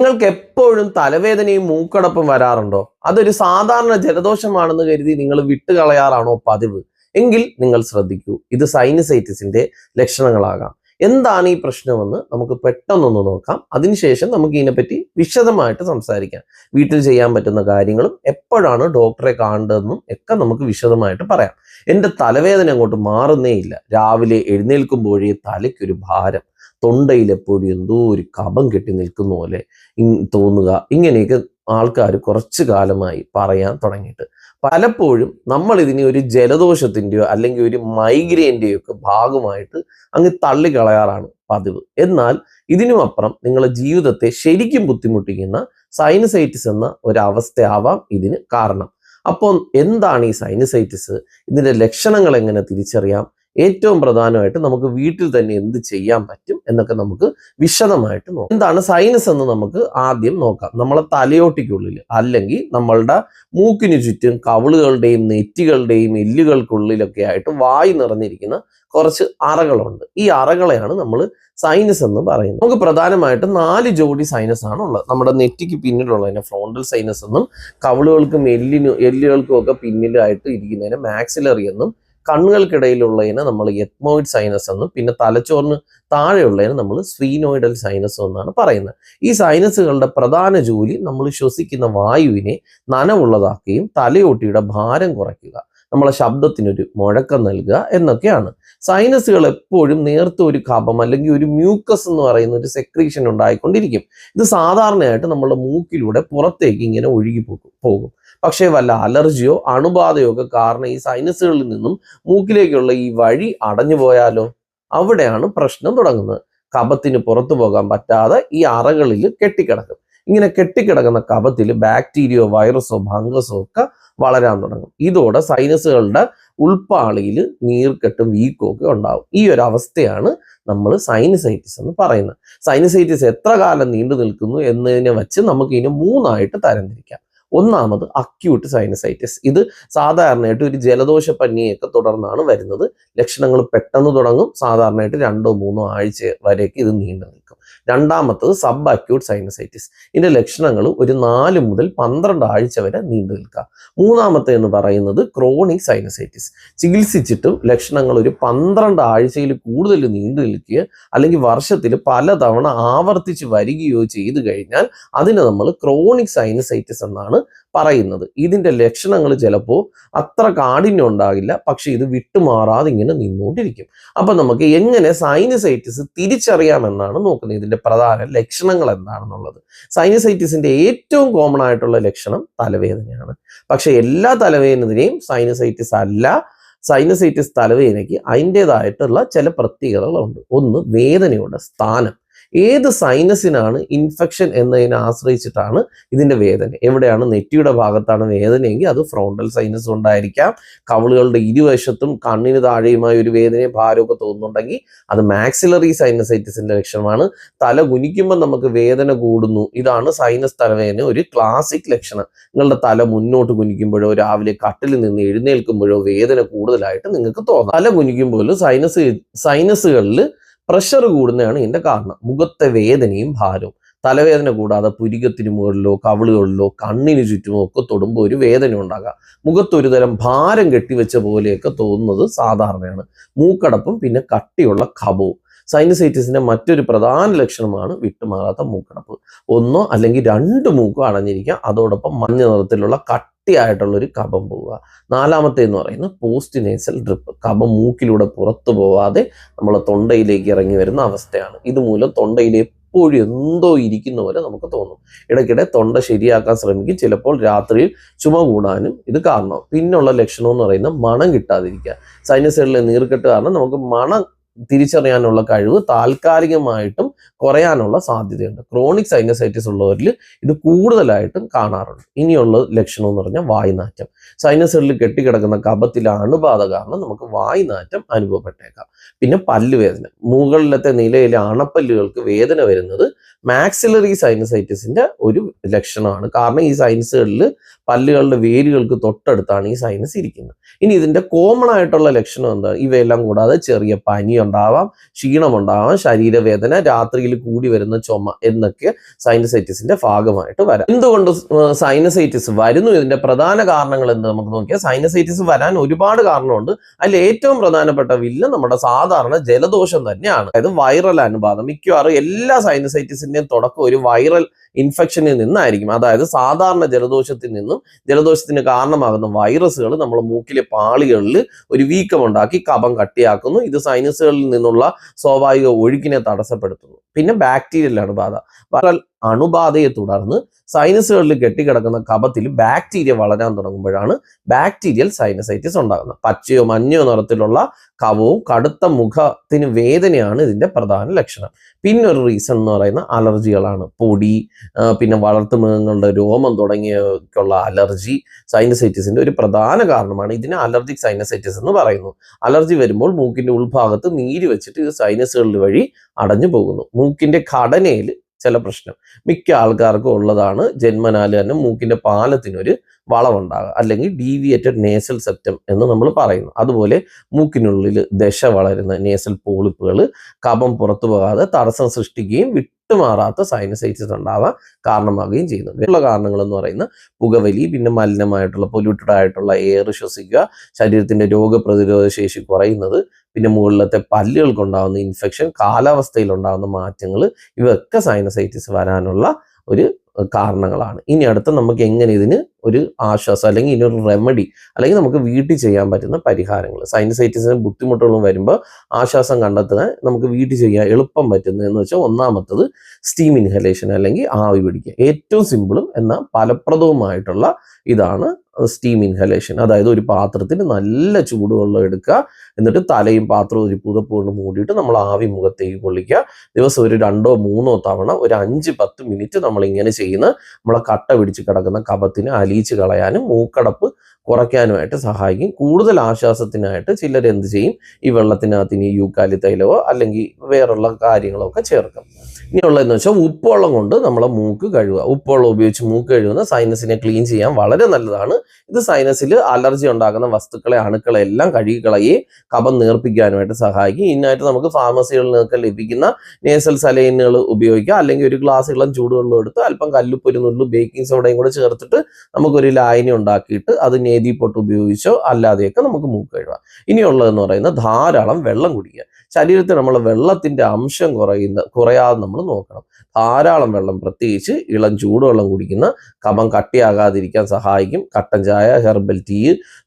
നിങ്ങൾക്ക് എപ്പോഴും തലവേദനയും മൂക്കടപ്പും വരാറുണ്ടോ? അതൊരു സാധാരണ ജലദോഷമാണെന്ന് കരുതി നിങ്ങൾ വിട്ടുകളയാറാണോ പതിവ്? എങ്കിൽ നിങ്ങൾ ശ്രദ്ധിക്കൂ ഇത് സൈനസൈറ്റിസിന്റെ ലക്ഷണങ്ങളാകാം. എന്താണ് ഈ പ്രശ്നമെന്ന് നമുക്ക് പെട്ടെന്നൊന്ന് നോക്കാം. അതിനുശേഷം നമുക്ക് ഇതിനെപ്പറ്റി വിശദമായിട്ട് സംസാരിക്കാം. വീട്ടിൽ ചെയ്യാൻ പറ്റുന്ന കാര്യങ്ങളും എപ്പോഴാണ് ഡോക്ടറെ കാണേണ്ടതെന്നും ഒക്കെ നമുക്ക് വിശദമായിട്ട് പറയാം. എന്റെ തലവേദന അങ്ങോട്ട് മാറുന്നേ ഇല്ല. രാവിലെ എഴുന്നേൽക്കുമ്പോഴേ തലയ്ക്കൊരു ഭാരം. തൊണ്ടയിൽ എപ്പോഴും എന്തോ ഒരു കപം കെട്ടി നിൽക്കുന്ന പോലെ തോന്നുക. ഇങ്ങനെയൊക്കെ ആൾക്കാർ കുറച്ചു കാലമായി പറയാൻ തുടങ്ങിയിട്ട്. പലപ്പോഴും നമ്മൾ ഇതിനെ ഒരു ജലദോഷത്തിന്റെയോ അല്ലെങ്കിൽ ഒരു മൈഗ്രെയിന്റെയോ ഒക്കെ ഭാഗമായിട്ട് അങ്ങ് തള്ളിക്കളയാറാണ് പതിവ്. എന്നാൽ ഇതിനുമപ്പുറം നിങ്ങളുടെ ജീവിതത്തെ ശരിക്കും ബുദ്ധിമുട്ടിക്കുന്ന സൈനസൈറ്റിസ് എന്ന ഒരവസ്ഥയാവാം ഇതിന് കാരണം. അപ്പോൾ എന്താണ് ഈ സൈനസൈറ്റിസ് ഇതിന്റെ ലക്ഷണങ്ങൾ എങ്ങനെ തിരിച്ചറിയാം? ഏറ്റവും പ്രധാനമായിട്ട് നമുക്ക് വീട്ടിൽ തന്നെ എന്ത് ചെയ്യാൻ പറ്റും എന്നൊക്കെ നമുക്ക് വിശദമായിട്ട് നോക്കാം. എന്താണ് സൈനസ് എന്ന് നമുക്ക് ആദ്യം നോക്കാം. നമ്മളെ തലയോട്ടിക്കുള്ളിൽ അല്ലെങ്കിൽ നമ്മളുടെ മൂക്കിന് ചുറ്റും കവിളുകളുടെയും നെറ്റികളുടെയും എല്ലുകൾക്കുള്ളിലൊക്കെ ആയിട്ട് വായി നിറഞ്ഞിരിക്കുന്ന കുറച്ച് അറകളുണ്ട്. ഈ അറകളെയാണ് നമ്മൾ സൈനസ് എന്ന് പറയുന്നത്. നമുക്ക് പ്രധാനമായിട്ടും നാല് ജോഡി സൈനസ് ആണ് ഉള്ളത്. നമ്മുടെ നെറ്റിക്ക് പിന്നിലുള്ളതിനെ ഫ്രോണ്ടൽ സൈനസ് എന്നും കവിളുകൾക്കും എല്ലിനും എല്ലുകൾക്കും ഒക്കെ പിന്നിലായിട്ട് ഇരിക്കുന്നതിനെ മാക്സിലറി എന്നും കണ്ണുകൾക്കിടയിലുള്ളതിനെ നമ്മൾ എത്മോയിഡ് സൈനസ് എന്നും പിന്നെ തലച്ചോറിന് താഴെയുള്ളതിനെ നമ്മൾ സ്വീനോയിഡൽ സൈനസ് എന്നാണ് പറയുന്നത്. ഈ സൈനസുകളുടെ പ്രധാന ജോലി നമ്മൾ ശ്വസിക്കുന്ന വായുവിനെ നനവുള്ളതാക്കുകയും തലയോട്ടിയുടെ ഭാരം കുറയ്ക്കുക നമ്മളെ ശബ്ദത്തിനൊരു മുഴക്കം നൽകുക എന്നൊക്കെയാണ്. സൈനസുകൾ എപ്പോഴും നേർത്ത ഒരു കപം അല്ലെങ്കിൽ ഒരു മ്യൂക്കസ് എന്ന് പറയുന്ന ഒരു സെക്രീഷൻ ഉണ്ടായിക്കൊണ്ടിരിക്കും. ഇത് സാധാരണയായിട്ട് നമ്മുടെ മൂക്കിലൂടെ പുറത്തേക്ക് ഇങ്ങനെ ഒഴുകി പോകും പോകും. പക്ഷേ വല്ല അലർജിയോ അണുബാധയോ ഒക്കെ കാരണം ഈ സൈനസുകളിൽ നിന്നും മൂക്കിലേക്കുള്ള ഈ വഴി അടഞ്ഞു പോയാലോ? അവിടെയാണ് പ്രശ്നം തുടങ്ങുന്നത്. കപത്തിന് പുറത്തു പോകാൻ പറ്റാതെ ഈ അറകളിൽ കെട്ടിക്കിടക്കും. ഇങ്ങനെ കെട്ടിക്കിടക്കുന്ന കപത്തിൽ ബാക്ടീരിയോ വൈറസോ ഫംഗസോ ഒക്കെ വളരാൻ തുടങ്ങും. ഇതോടെ സൈനസുകളുടെ ഉൾപ്പാളിയിൽ നീർക്കെട്ടും വീക്കും ഒക്കെ ഉണ്ടാവും. ഈ ഒരു അവസ്ഥയാണ് നമ്മൾ സൈനസൈറ്റിസ് എന്ന് പറയുന്നത്. സൈനസൈറ്റിസ് എത്ര കാലം നീണ്ടു നിൽക്കുന്നു എന്നതിനെ വച്ച് നമുക്ക് മൂന്നായിട്ട് തരംതിരിക്കാം. ഒന്നാമത് അക്യൂട്ട് സൈനസൈറ്റിസ് ഇത് സാധാരണയായിട്ട് ഒരു ജലദോഷ പനിയൊക്കെ തുടർന്നാണ് വരുന്നത്. ലക്ഷണങ്ങൾ പെട്ടെന്ന് തുടങ്ങും. സാധാരണയായിട്ട് രണ്ടോ മൂന്നോ ആഴ്ച വരെയൊക്കെ ഇത് നീണ്ടു രണ്ടാമത്തത് സബ് അക്യൂട്ട് സൈനസൈറ്റിസ് ഇതിന്റെ ലക്ഷണങ്ങൾ ഒരു നാല് മുതൽ പന്ത്രണ്ട് ആഴ്ച വരെ നീണ്ടു നിൽക്കുക. മൂന്നാമത്തെ എന്ന് പറയുന്നത് ക്രോണിക് സൈനസൈറ്റിസ് ചികിത്സിച്ചിട്ടും ലക്ഷണങ്ങൾ ഒരു പന്ത്രണ്ട് ആഴ്ചയിൽ കൂടുതൽ നീണ്ടു നിൽക്കുകയോ അല്ലെങ്കിൽ വർഷത്തിൽ പലതവണ ആവർത്തിച്ച് വരികയോ ചെയ്തു കഴിഞ്ഞാൽ അതിനെ നമ്മൾ ക്രോണിക് സൈനസൈറ്റിസ് എന്നാണ് പറയുന്നത്. ഇതിന്റെ ലക്ഷണങ്ങൾ ചിലപ്പോൾ അത്ര കാഠിന്യം ഉണ്ടാകില്ല. പക്ഷേ ഇത് വിട്ടുമാറാതെ ഇങ്ങനെ നിന്നുകൊണ്ടിരിക്കും. അപ്പൊ നമുക്ക് എങ്ങനെ സൈനസൈറ്റിസ് തിരിച്ചറിയാമെന്നാണ് നോക്കുന്നത്. ഇതിന്റെ പ്രധാന ലക്ഷണങ്ങൾ എന്താണെന്നുള്ളത്. സൈനസൈറ്റിസിന്റെ ഏറ്റവും കോമൺ ആയിട്ടുള്ള ലക്ഷണം തലവേദനയാണ്. പക്ഷേ എല്ലാ തലവേദനയും സൈനസൈറ്റിസ് അല്ല. സൈനസൈറ്റിസ് തലവേദനയ്ക്ക് അതിന്റെതായിട്ടുള്ള ചില പ്രത്യേകതകളുണ്ട്. ഒന്ന് വേദനയുടെ സ്ഥാനം. ഏത് സൈനസിനാണ് ഇൻഫെക്ഷൻ എന്നതിനെ ആശ്രയിച്ചിട്ടാണ് ഇതിന്റെ വേദന. എവിടെയാണ്? നെറ്റിയുടെ ഭാഗത്താണ് വേദനയെങ്കിൽ അത് ഫ്രോണ്ടൽ സൈനസ് ഉണ്ടായിരിക്കാം കവിളുകളുടെ ഇരുവശത്തും കണ്ണിന് താഴെയുമായി ഒരു വേദനയും ഭാരമൊക്കെ തോന്നുന്നുണ്ടെങ്കിൽ അത് മാക്സിലറി സൈനസൈറ്റിസിന്റെ ലക്ഷണമാണ്. തല കുനിക്കുമ്പോൾ നമുക്ക് വേദന കൂടുന്നു. ഇതാണ് സൈനസ് തലവേദന ഒരു ക്ലാസിക് ലക്ഷണം നിങ്ങളുടെ തല മുന്നോട്ട് കുനിക്കുമ്പോഴോ രാവിലെ കട്ടിൽ നിന്ന് എഴുന്നേൽക്കുമ്പോഴോ വേദന കൂടുതലായിട്ട് നിങ്ങൾക്ക് തോന്നാം. തല കുനിക്കുമ്പോൾ സൈനസ് സൈനസുകളിൽ പ്രഷർ കൂടുന്നതാണ് ഇതിന്റെ കാരണം. മുഖത്തെ വേദനയും ഭാരവും. തലവേദന കൂടാതെ പുരികത്തിന് മുകളിലോ കവിളുകളിലോ കണ്ണിന് ചുറ്റുമോ ഒക്കെ തൊടുമ്പോൾ ഒരു വേദന ഉണ്ടാകാം. മുഖത്തൊരു തരം ഭാരം കെട്ടിവെച്ച പോലെയൊക്കെ തോന്നുന്നത് സാധാരണയാണ്. മൂക്കടപ്പും പിന്നെ കട്ടിയുള്ള കഫവും. സൈനസൈറ്റിസിന്റെ മറ്റൊരു പ്രധാന ലക്ഷണമാണ് വിട്ടുമാറാത്ത മൂക്കടപ്പ്. ഒന്നോ അല്ലെങ്കിൽ രണ്ട് മൂക്കോ അടഞ്ഞിരിക്കുക അതോടൊപ്പം മഞ്ഞ നിറത്തിലുള്ള കട്ടിയായിട്ടുള്ള ഒരു കഫം പോവുക. നാലാമത്തെ എന്ന് പറയുന്നത് പോസ്റ്റ് നേസൽ ഡ്രിപ്പ്. കഫം മൂക്കിലൂടെ പുറത്തു പോവാതെ നമ്മളെ തൊണ്ടയിലേക്ക് ഇറങ്ങി വരുന്ന അവസ്ഥയാണ്. ഇതുമൂലം തൊണ്ടയിൽ എപ്പോഴും എന്തോ ഇരിക്കുന്ന പോലെ നമുക്ക് തോന്നും. ഇടയ്ക്കിടെ തൊണ്ട ശരിയാക്കാൻ ശ്രമിക്കും. ചിലപ്പോൾ രാത്രിയിൽ ചുമ കൂടാനും ഇത് കാരണം. പിന്നുള്ള ലക്ഷണം എന്ന് പറയുന്നത് മണം കിട്ടാതിരിക്കുക. സൈനസൈഡിലെ നീർക്കെട്ട് കാരണം നമുക്ക് മണം തിരിച്ചറിയാനുള്ള കഴിവ് താൽക്കാലികമായിട്ടും കുറയാനുള്ള സാധ്യതയുണ്ട്. ക്രോണിക് സൈനസൈറ്റിസ് ഉള്ളവരിൽ ഇത് കൂടുതലായിട്ടും കാണാറുണ്ട്. ഇനിയുള്ള ലക്ഷണം എന്ന് പറഞ്ഞാൽ വായുനാറ്റം. സൈനസുകളിൽ കെട്ടിക്കിടക്കുന്ന കപത്തിലെ അണുബാധ കാരണം നമുക്ക് വായുനാറ്റം അനുഭവപ്പെട്ടേക്കാം. പിന്നെ പല്ലുവേദന. മുകളിലത്തെ നിലയിലെ അണപ്പല്ലുകൾക്ക് വേദന വരുന്നത് മാക്സിലറി സൈനസൈറ്റിസിന്റെ ഒരു ലക്ഷണമാണ്. കാരണം ഈ സൈനസുകളിൽ പല്ലുകളുടെ വേരുകൾക്ക് തൊട്ടടുത്താണ് ഈ സൈനസ് ഇരിക്കുന്നത്. ഇനി ഇതിന്റെ കോമൺ ആയിട്ടുള്ള ലക്ഷണം എന്താ? ഇവയെല്ലാം കൂടാതെ ചെറിയ പനി ഉണ്ടാവാം ക്ഷീണം ഉണ്ടാവാം ശരീരവേദന രാത്രിയിൽ കൂടി വരുന്ന ചുമ എന്നൊക്കെ സൈനസൈറ്റിസിന്റെ ഭാഗമായിട്ട് വരാം. എന്തുകൊണ്ട് സൈനസൈറ്റിസ് വരുന്നു? ഇതിന്റെ പ്രധാന കാരണങ്ങൾ എന്ന് നമുക്ക് നോക്കിയാൽ സൈനസൈറ്റിസ് വരാൻ ഒരുപാട് കാരണമുണ്ട്. അതിൽ ഏറ്റവും പ്രധാനപ്പെട്ട വില്ല നമ്മുടെ സാധാരണ ജലദോഷം തന്നെയാണ്. അതായത് വൈറൽ അനുപാതം. മിക്കവാറും എല്ലാ സൈനസൈറ്റിസിന്റെയും തുടക്കം ഒരു വൈറൽ ഇൻഫെക്ഷനിൽ നിന്നായിരിക്കും. അതായത് സാധാരണ ജലദോഷത്തിൽ നിന്നും ജലദോഷത്തിന് കാരണമാകുന്ന വൈറസുകൾ നമ്മൾ മൂക്കിലെ പാളികളിൽ ഒരു വീക്കമുണ്ടാക്കി കഫം കട്ടിയാക്കുന്നു. ഇത് സൈനസുകളിൽ നിന്നുള്ള സ്വാഭാവിക ഒഴുക്കിനെ തടസ്സപ്പെടുത്തുന്നു. പിന്നെ ബാക്ടീരിയലാണ് ബാധ. അണുബാധയെ തുടർന്ന് സൈനസുകളിൽ കെട്ടിക്കിടക്കുന്ന കഫത്തിൽ ബാക്ടീരിയ വളരാൻ തുടങ്ങുമ്പോഴാണ് ബാക്ടീരിയൽ സൈനസൈറ്റിസ് ഉണ്ടാകുന്നത്. പച്ചയോ മഞ്ഞയോ നിറത്തിലുള്ള കവവും കടുത്ത മുഖത്തിന് വേദനയാണ് ഇതിന്റെ പ്രധാന ലക്ഷണം. പിന്നെ ഒരു റീസൺ എന്ന് പറയുന്ന അലർജികളാണ് പൊടി പിന്നെ പിന്നെ വളർത്തുമൃഗങ്ങളുടെ രോമം തുടങ്ങിയക്കുള്ള അലർജി സൈനസൈറ്റിസിന്റെ ഒരു പ്രധാന കാരണമാണ്. ഇതിനെ അലർജിക് സൈനസൈറ്റിസ് എന്ന് പറയുന്നു. അലർജി വരുമ്പോൾ മൂക്കിന്റെ ഉൾഭാഗത്ത് നീര് വെച്ചിട്ട് ഇത് സൈനസുകളിൽ വഴി അടഞ്ഞു പോകുന്നു. മൂക്കിന്റെ ഘടനയിൽ ചില പ്രശ്നം. മിക്ക ആൾക്കാർക്കും ഉള്ളതാണ് ജന്മനാല് തന്നെ മൂക്കിന്റെ പാലത്തിനൊരു വളവുണ്ടാകുക. അല്ലെങ്കിൽ ഡീവിയേറ്റഡ് നേസൽ സെപ്റ്റം എന്ന് നമ്മൾ പറയുന്നു. അതുപോലെ മൂക്കിനുള്ളിൽ ദശ വളരുന്ന നേസൽ പോളിപ്പുകൾ കഫം പുറത്തു പോകാതെ തടസ്സം സൃഷ്ടിക്കുകയും വിട്ടുമാറാത്ത സൈനസൈറ്റിസ് ഉണ്ടാവാൻ കാരണമാവുകയും ചെയ്യുന്നു. ഉള്ള കാരണങ്ങൾ എന്ന് പറയുന്നത് പുകവലി പിന്നെ മലിനമായിട്ടുള്ള പൊല്യൂട്ടഡ് ആയിട്ടുള്ള എയർ ശ്വസിക്കുക ശരീരത്തിന്റെ രോഗപ്രതിരോധ ശേഷി കുറയുന്നത് പിന്നെ മുകളിലത്തെ പല്ലുകൾക്കുണ്ടാകുന്ന ഇൻഫെക്ഷൻ കാലാവസ്ഥയിൽ ഉണ്ടാകുന്ന മാറ്റങ്ങൾ ഇവയൊക്കെ സൈനസൈറ്റിസ് വരാനുള്ള ഒരു കാരണങ്ങളാണ്. ഇനി അടുത്ത നമുക്ക് എങ്ങനെ ഇതിന് ഒരു ആശ്വാസം അല്ലെങ്കിൽ ഇതിനൊരു റെമഡി അല്ലെങ്കിൽ നമുക്ക് വീട്ടിൽ ചെയ്യാൻ പറ്റുന്ന പരിഹാരങ്ങൾ. സൈനസൈറ്റിസിന് ബുദ്ധിമുട്ടുകളും വരുമ്പോൾ ആശ്വാസം കണ്ടെത്തുക നമുക്ക് വീട്ടിൽ ചെയ്യാൻ എളുപ്പം പറ്റുന്നത് എന്ന് വെച്ചാൽ ഒന്നാമത്തത് സ്റ്റീം ഇൻഹലേഷൻ അല്ലെങ്കിൽ ആവി പിടിക്കുക. ഏറ്റവും സിമ്പിളും എന്നാൽ ഫലപ്രദവുമായിട്ടുള്ള ഇതാണ് സ്റ്റീം ഇൻഹലേഷൻ അതായത് ഒരു പാത്രത്തിൽ നല്ല ചൂടുവെള്ളം എടുക്കുക എന്നിട്ട് തലയും പാത്രവും ഒരു പുതപ്പ് മൂടിയിട്ട് നമ്മൾ ആവി മുഖത്തേക്ക് കൊള്ളിക്കുക. ദിവസം ഒരു രണ്ടോ മൂന്നോ തവണ ഒരു അഞ്ച് പത്ത് മിനിറ്റ് നമ്മൾ ഇങ്ങനെ ചെയ്യുന്ന നമ്മളെ കട്ട പിടിച്ച് കിടക്കുന്ന കഫത്തിന് അലിയിച്ച് കളയാനും മൂക്കടപ്പ് കുറയ്ക്കാനുമായിട്ട് സഹായിക്കും. കൂടുതൽ ആശ്വാസത്തിനായിട്ട് ചിലർ എന്ത് ചെയ്യും? ഈ വെള്ളത്തിനകത്ത് ഇനി യൂക്കാലി തൈലമോ അല്ലെങ്കിൽ വേറുള്ള കാര്യങ്ങളോ ഒക്കെ ചേർക്കും. ഇനിയുള്ളതെന്ന് വെച്ചാൽ ഉപ്പുവെള്ളം കൊണ്ട് നമ്മളെ മൂക്ക് കഴുകുക. ഉപ്പുവെള്ളം ഉപയോഗിച്ച് മൂക്ക് കഴുകുന്ന സൈനസിനെ ക്ലീൻ ചെയ്യാൻ വളരെ നല്ലതാണ്. ഇത് സൈനസിൽ അലർജി ഉണ്ടാക്കുന്ന വസ്തുക്കളെ അണുക്കളെ എല്ലാം കഴുകിക്കളയുകയും കഫം നേർപ്പിക്കാനുമായിട്ട് സഹായിക്കും. ഇതിനായിട്ട് നമുക്ക് ഫാർമസികളിൽ നിന്നൊക്കെ ലഭിക്കുന്ന നേസൽ സലൈനുകൾ ഉപയോഗിക്കുക അല്ലെങ്കിൽ ഒരു ഗ്ലാസ് ഇളം ചൂടുവെള്ളം എടുത്ത് അല്പം കല്ലുപ്പൊരു നുള്ളു ബേക്കിംഗ് സോഡയും കൂടെ ചേർത്തിട്ട് നമുക്കൊരു ലായനി ഉണ്ടാക്കിയിട്ട് അത് നേതി പൊട്ട് ഉപയോഗിച്ചോ അല്ലാതെയൊക്കെ നമുക്ക് മൂക്ക് കഴുകാം. ഇനിയുള്ളതെന്ന് പറയുന്നത് ധാരാളം വെള്ളം കുടിക്കുക. ശരീരത്തിൽ നമ്മൾ വെള്ളത്തിന്റെ അംശം കുറയുന്ന കുറയാതെ നമ്മൾ നോക്കണം. ധാരാളം വെള്ളം പ്രത്യേകിച്ച് ഇളം ചൂടുവെള്ളം കുടിക്കുന്ന കഫം കട്ടിയാകാതിരിക്കാൻ സഹായിക്കും. കട്ടൻ ചായ ഹെർബൽ ടീ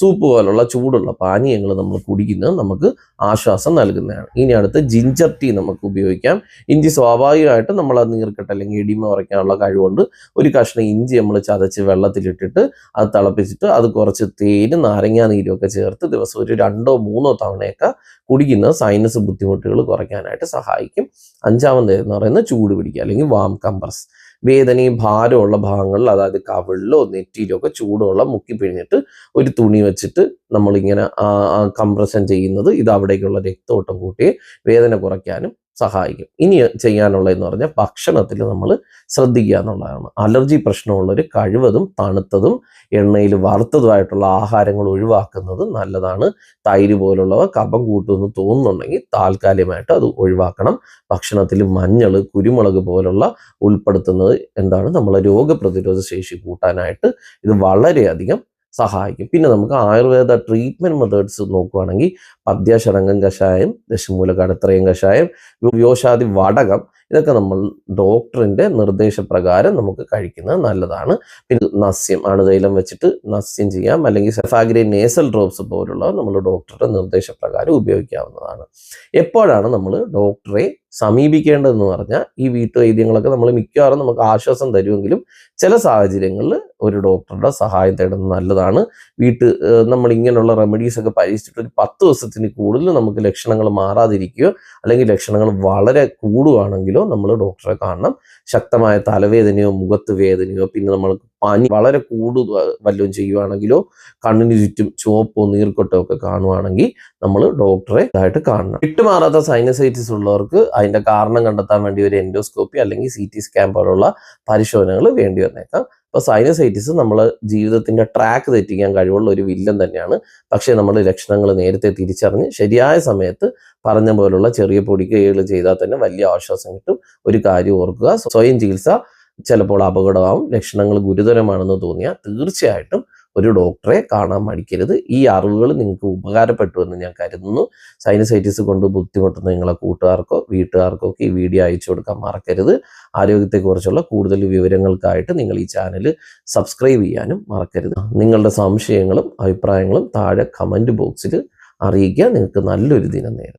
സൂപ്പ് പോലുള്ള ചൂടുള്ള പാനീയങ്ങൾ നമ്മൾ കുടിക്കുന്നത് നമുക്ക് ആശ്വാസം നൽകുന്നതാണ്. ഇനി അടുത്ത് ജിഞ്ചർ ടീ നമുക്ക് ഉപയോഗിക്കാം. ഇഞ്ചി സ്വാഭാവികമായിട്ടും നമ്മൾ അത് നീർക്കെട്ട് അല്ലെങ്കിൽ ഇടിമ കുറയ്ക്കാനുള്ള കഴിവുണ്ട്. ഒരു കഷ്ണം ഇഞ്ചി നമ്മൾ ചതച്ച് വെള്ളത്തിലിട്ടിട്ട് അത് തിളപ്പിച്ചിട്ട് അത് കുറച്ച് തേനും നാരങ്ങാ നീരും ഒക്കെ ചേർത്ത് ദിവസം ഒരു രണ്ടോ മൂന്നോ തവണയൊക്കെ കുടിക്കുന്നത് സൈനസ് ബുദ്ധിമുട്ടുകൾ കുറയ്ക്കാനായിട്ട് സഹായിക്കും. അഞ്ചാമത് എന്ന് പറയുന്നത് ചൂട് പിടിക്കുക അല്ലെങ്കിൽ വാം കംപ്രസ് വേദനയും ഭാരമുള്ള ഭാഗങ്ങളിൽ അതായത് കവിളിലോ നെറ്റിയിലോ ഒക്കെ ചൂടുള്ള മുക്കി പിഴിഞ്ഞിട്ട് ഒരു തുണി വെച്ചിട്ട് നമ്മളിങ്ങനെ കംപ്രഷൻ ചെയ്യുന്നത്. ഇത് അവിടേക്കുള്ള രക്തോട്ടം കൂട്ടി വേദന കുറയ്ക്കാനും സഹായിക്കും. ഇനി ചെയ്യാനുള്ളതെന്ന് പറഞ്ഞാൽ ഭക്ഷണത്തിൽ നമ്മൾ ശ്രദ്ധിക്കുക എന്നുള്ളതാണ്. അലർജി പ്രശ്നമുള്ളവർ കഴിവതും തണുത്തതും എണ്ണയിൽ വറുത്തതുമായിട്ടുള്ള ആഹാരങ്ങൾ ഒഴിവാക്കുന്നത് നല്ലതാണ്. തൈര് പോലുള്ളവ കഫം കൂട്ടുമെന്ന് തോന്നുന്നുണ്ടെങ്കിൽ താൽക്കാലികമായിട്ട് അത് ഒഴിവാക്കണം. ഭക്ഷണത്തിൽ മഞ്ഞൾ കുരുമുളക് പോലുള്ള ഉൾപ്പെടുത്തുന്നത് എന്താണ്? നമ്മളെ രോഗപ്രതിരോധ ശേഷി കൂട്ടാനായിട്ട് ഇത് വളരെയധികം സഹായിക്കും. പിന്നെ നമുക്ക് ആയുർവേദ ട്രീറ്റ്മെന്റ് മെത്തേഡ്സ് നോക്കുകയാണെങ്കിൽ പദ്യാശരംഗം കഷായം ദശമൂല കടത്രയും കഷായം വ്യോഷാദി വടകം ഇതൊക്കെ നമ്മൾ ഡോക്ടറിന്റെ നിർദ്ദേശപ്രകാരം നമുക്ക് കഴിക്കുന്നത് നല്ലതാണ്. പിന്നെ നസ്യം അണുതൈലം വെച്ചിട്ട് നസ്യം ചെയ്യാം. അല്ലെങ്കിൽ സെഫാഗ്രി നേസൽ ഡ്രോപ്സ് പോലുള്ള നമ്മൾ ഡോക്ടറുടെ നിർദ്ദേശപ്രകാരം ഉപയോഗിക്കാവുന്നതാണ്. എപ്പോഴാണ് നമ്മൾ ഡോക്ടറെ സമീപിക്കേണ്ടതെന്ന് പറഞ്ഞാൽ ഈ വീട്ടുവൈദ്യങ്ങളൊക്കെ നമ്മൾ മിക്കവാറും നമുക്ക് ആശ്വാസം തരുമെങ്കിലും ചില സാഹചര്യങ്ങളിൽ ഒരു ഡോക്ടറുടെ സഹായം തേടുന്നത് നല്ലതാണ്. വീട്ട് നമ്മൾ ഇങ്ങനെയുള്ള റെമഡീസ് ഒക്കെ പരീക്ഷിച്ചിട്ട് ഒരു പത്ത് ദിവസത്തിന് കൂടുതൽ നമുക്ക് ലക്ഷണങ്ങൾ മാറാതിരിക്കുകയോ അല്ലെങ്കിൽ ലക്ഷണങ്ങൾ വളരെ കൂടുകയാണെങ്കിലോ നമ്മൾ ഡോക്ടറെ കാണണം. ശക്തമായ തലവേദനയോ മുഖത്ത് വേദനയോ പിന്നെ നമ്മൾക്ക് പനി വളരെ കൂടുതൽ വല്ലതും ചെയ്യുവാണെങ്കിലോ കണ്ണിന് ചുറ്റും ചുവപ്പോ നീർക്കൊട്ടോ ഒക്കെ കാണുവാണെങ്കിൽ നമ്മൾ ഡോക്ടറെ ഇതായിട്ട് കാണണം. വിട്ടുമാറാത്ത സൈനസൈറ്റിസ് ഉള്ളവർക്ക് അതിന്റെ കാരണം കണ്ടെത്താൻ വേണ്ടി ഒരു എൻഡോസ്കോപ്പി അല്ലെങ്കിൽ സി ടി സ്കാൻ പോലുള്ള പരിശോധനകൾ വേണ്ടി വന്നേക്കാം. അപ്പോൾ സൈനസൈറ്റിസ് നമ്മൾ ജീവിതത്തിന്റെ ട്രാക്ക് തെറ്റിക്കാൻ കഴിവുള്ള ഒരു വില്ലൻ തന്നെയാണ്. പക്ഷേ നമ്മൾ ലക്ഷണങ്ങൾ നേരത്തെ തിരിച്ചറിഞ്ഞ് ശരിയായ സമയത്ത് പറഞ്ഞ പോലുള്ള ചെറിയ പൊടിക്കൈകൾ ചെയ്താൽ തന്നെ വലിയ ആശ്വാസം കിട്ടും. ഒരു കാര്യം ഓർക്കുക സ്വയം ചികിത്സ ചിലപ്പോൾ അപകടമാവും ലക്ഷണങ്ങൾ ഗുരുതരമാണെന്ന് തോന്നിയാൽ തീർച്ചയായിട്ടും ഒരു ഡോക്ടറെ കാണാൻ മടിക്കരുത്. ഈ അറിവുകൾ നിങ്ങൾക്ക് ഉപകാരപ്പെട്ടു എന്ന് ഞാൻ കരുതുന്നു. സൈനസൈറ്റിസ് കൊണ്ട് ബുദ്ധിമുട്ടുന്ന നിങ്ങളെ കൂട്ടുകാർക്കോ വീട്ടുകാർക്കോ ഒക്കെ ഈ വീഡിയോ അയച്ചു കൊടുക്കാൻ മറക്കരുത്. ആരോഗ്യത്തെക്കുറിച്ചുള്ള കൂടുതൽ വിവരങ്ങൾക്കായിട്ട് നിങ്ങൾ ഈ ചാനൽ സബ്സ്ക്രൈബ് ചെയ്യാനും മറക്കരുത്. നിങ്ങളുടെ സംശയങ്ങളും അഭിപ്രായങ്ങളും താഴെ കമന്റ് ബോക്സിൽ അറിയിക്കുക. നിങ്ങൾക്ക് നല്ലൊരു ദിനം നേരം